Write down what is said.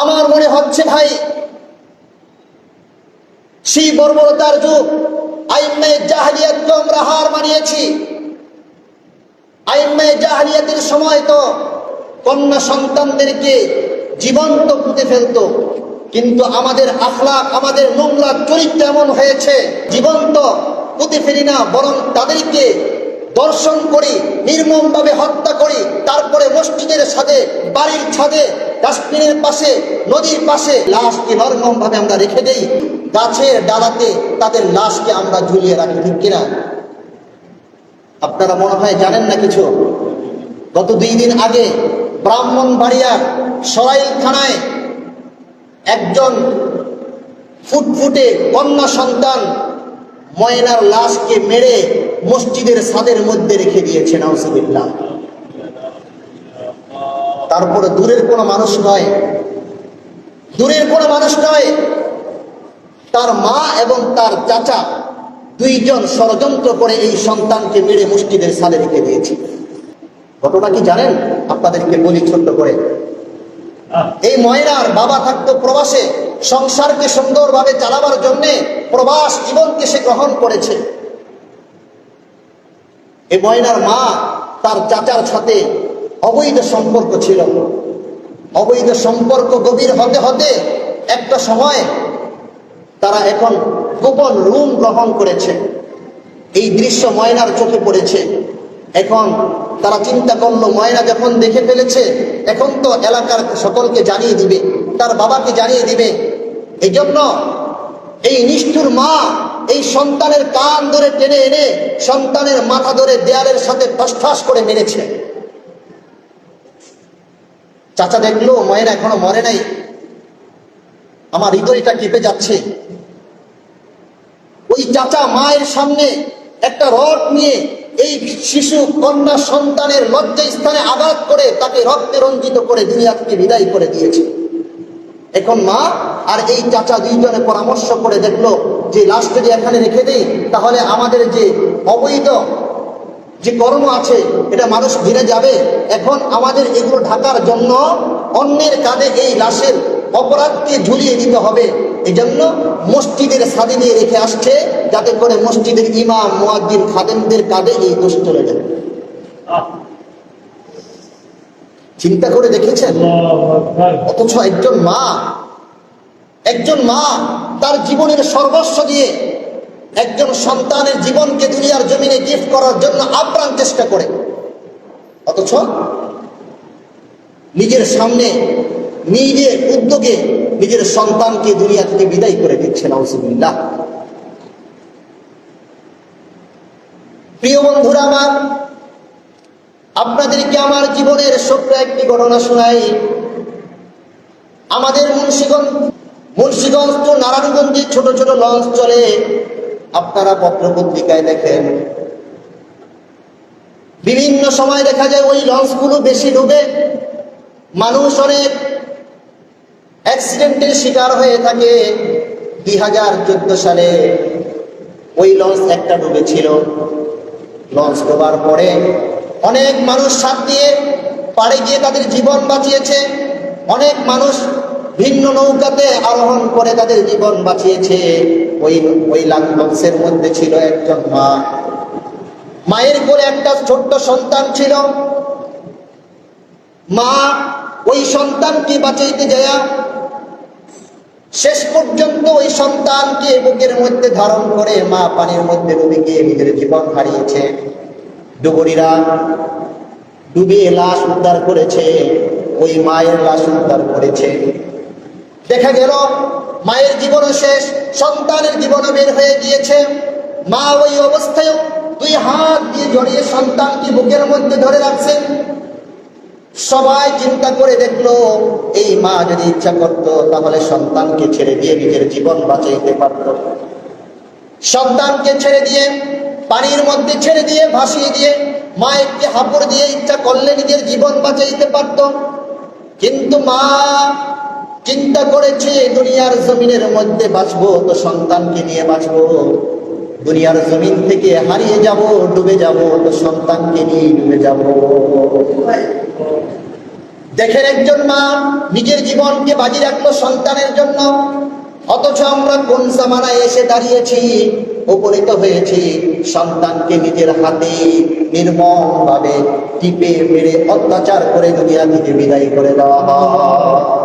আমার মনে হচ্ছে ভাই, সেই বর্বরতার যুগ, আইম্মে জাহালিয়াতকে আমরা হার মানিয়েছি। আইম্মে জাহালিয়াতের সময় তো কন্যা সন্তানদেরকে জীবন্ত পুঁতে ফেলতো। কিন্তু আমাদের আখলাক, আমাদের নোংরা চরিত্র এমন হয়েছে, জীবন্ত পুঁতে ফেলি না, বরং তাদেরকে দর্শন করি, নির্মমভাবে হত্যা করি, তারপরে মসজিদের ছাদে, বাড়ির ছাদে ডাস্টবিনের পাশে, নদীর পাশে লাশকে নরমম ভাবে আমরা রেখে দেই। গাছের ডালাতে তাদের লাশকে আমরা ঝুলিয়ে রাখি, ঠিক কিনা? আপনারা মনে হয় জানেন না কিছু? গত দুই দিন আগে ব্রাহ্মণবাড়িয়ার সরাইল থানায় একজন ফুটফুটে কন্যা সন্তান ময়নার লাশকে মেরে মসজিদের ছাদের মধ্যে রেখে দিয়েছেন দিয়েছে তারপরে দূরের কোনো মানুষ নয়। দূরের কোনো মানুষ নয়। তার মা এবং তার চাচা দুইজন ষড়যন্ত্র করে এই সন্তানকে মেরে মসজিদের সালে রেখে দিয়েছে। ঘটনা কি জানেন? আপনাদেরকে বলি ছোট্ট করে। এই ময়নার বাবা থাকতো প্রবাসে। সংসারকে সুন্দরভাবে চালাবার জন্য প্রবাস জীবনকে সে গ্রহণ করেছে। এই ময়নার মা তার চাচার সাথে অবৈধ সম্পর্ক ছিল। অবৈধ সম্পর্ক গভীর হতে হতে একটা সময় তারা এখন গোপন রুম গ্রহণ করেছে। এই দৃশ্য ময়নার চোখে পড়েছে। এখন তারা চিন্তা করল, ময়না যখন দেখে ফেলেছে, এখন তো এলাকার সকলকে জানিয়ে দিবে, তার বাবাকে জানিয়ে দিবে। এই জন্য এই নিষ্ঠুর মা এই সন্তানের কান ধরে টেনে এনে সন্তানের মাথা ধরে দেয়ালের সাথে ঠস করে মেরেছে। চাচা দেখল ময়না এখনও মরে নাই। আমার হৃদয়টা কেঁপে যাচ্ছে। ওই চাচা মায়ের সামনে একটা রড নিয়ে এই শিশু, কন্যা সন্তানের লজ্জা স্থানে আঘাত করে তাকে রক্তে রঞ্জিত করে দুনিয়া থেকে বিদায় করে দিয়েছে। এখন মা আর এই চাচা দুইজনে পরামর্শ করে দেখল যে লাস্টে যে এখানে রেখে দেই, তাহলে আমাদের যে অবৈধ যে কর্ম আছে, এটা মানুষ ঘিরে যাবে। এখন আমাদের এগুলো ঢাকার জন্য অন্যের কাঁধে এই লাশের অপরাধকে ঝুলিয়ে দিতে হবে। এই জন্য মসজিদের সাদে নিয়ে রেখে আসছে, যাতে করে মসজিদের ইমাম, মুয়াজ্জিন খাদেমদের কাঁধে এই দোষ চলে যাবে চিন্তা করে দেখেছেন? অথচ একজন মা একজন মা তার জীবনের সর্বস্ব দিয়ে একজন সন্তানের জীবনকে দুনিয়ার জমিনে গিফট করার জন্য আপ্রাণ চেষ্টা করে। অথচ নিজের সামনে, নিজের উদ্যোগে নিজের সন্তানকে দুনিয়া থেকে বিদায় করে দিচ্ছে, নাউজুবিল্লাহ। প্রিয় বন্ধুরা আমার, আপনাদেরকে আমার জীবনের ছোট্ট একটি ঘটনা শোনাই। আমাদের মুন্সিগঞ্জ মুন্সিগঞ্জ তো নারায়ণগঞ্জে ছোট ছোট লঞ্চ চলে। আপনারা পত্র পত্রিকায় দেখেন। বিভিন্ন সময় দেখা যায় ওই লঞ্চগুলো বেশি ডুবে, মানুষ অনেক অ্যাক্সিডেন্টের শিকার হয়ে থাকে। দুই হাজার চোদ্দ সালে ওই লঞ্চ একটা ডুবেছিল। লঞ্চ ডোবার পরে অনেক মানুষ সাপ দিয়ে পাড়ে গিয়ে তাদের জীবন বাঁচিয়েছে। অনেক মানুষ ভিন্ন নৌকাতে আরোহণ করে তাদের জীবন বাঁচিয়েছে। ওই ওই লঞ্চের মধ্যে ছিল একজন মা। মায়ের কোলে একটা ছোট্ট সন্তান ছিল। মা ওই সন্তানকে বাঁচাইতে যায়। শেষ পর্যন্ত ওই সন্তানকে বুকের মধ্যে ধারণ করে মা পানির মধ্যে ডুবে গিয়ে নিজের জীবন হারিয়েছে। ডুবুরিরা ডুবিয়ে লাশ উদ্ধার করেছে। ওই মায়ের লাশ উদ্ধার করেছে। দেখা গেল, মায়ের জীবনও শেষ। সন্তানের জীবনও বের হয়ে গিয়েছে। মা ওই অবস্থায় দুই হাত দিয়ে জড়িয়ে সন্তানকে বুকের মধ্যে ধরে রাখছেন সবাই চিন্তা করে দেখল, এই মা যদি ইচ্ছা করত, তাহলে সন্তানকে ছেড়ে দিয়ে নিজের জীবন বাঁচাইতে পারত। সন্তানকে ছেড়ে দিয়ে, পানির মধ্যে ছেড়ে দিয়ে, ভাসিয়ে দিয়ে মা একটি হাঁপড় দিয়ে ইচ্ছা করলে নিজের জীবন বাঁচাইতে পারত। কিন্তু মা চিন্তা করেছে, দুনিয়ার জমিনের মধ্যে বাঁচবো, তো সন্তানকে নিয়ে বাঁচবো। দুনিয়ার জমিন থেকে হারিয়ে যাব, ডুবে যাব, তো সন্তানকে নিয়ে ডুবে যাব। দেখেন একজন মা নিজের জীবনকে বাজি রাখল সন্তানের জন্য, অথচ আমরা কোন জামানায় এসে দাঁড়িয়েছি, উপনীত হয়েছি, সন্তানকে নিজের হাতে নির্মম ভাবে টিপে মেরে অত্যাচার করে দুনিয়া থেকে বিদায় করে দেওয়া হয়।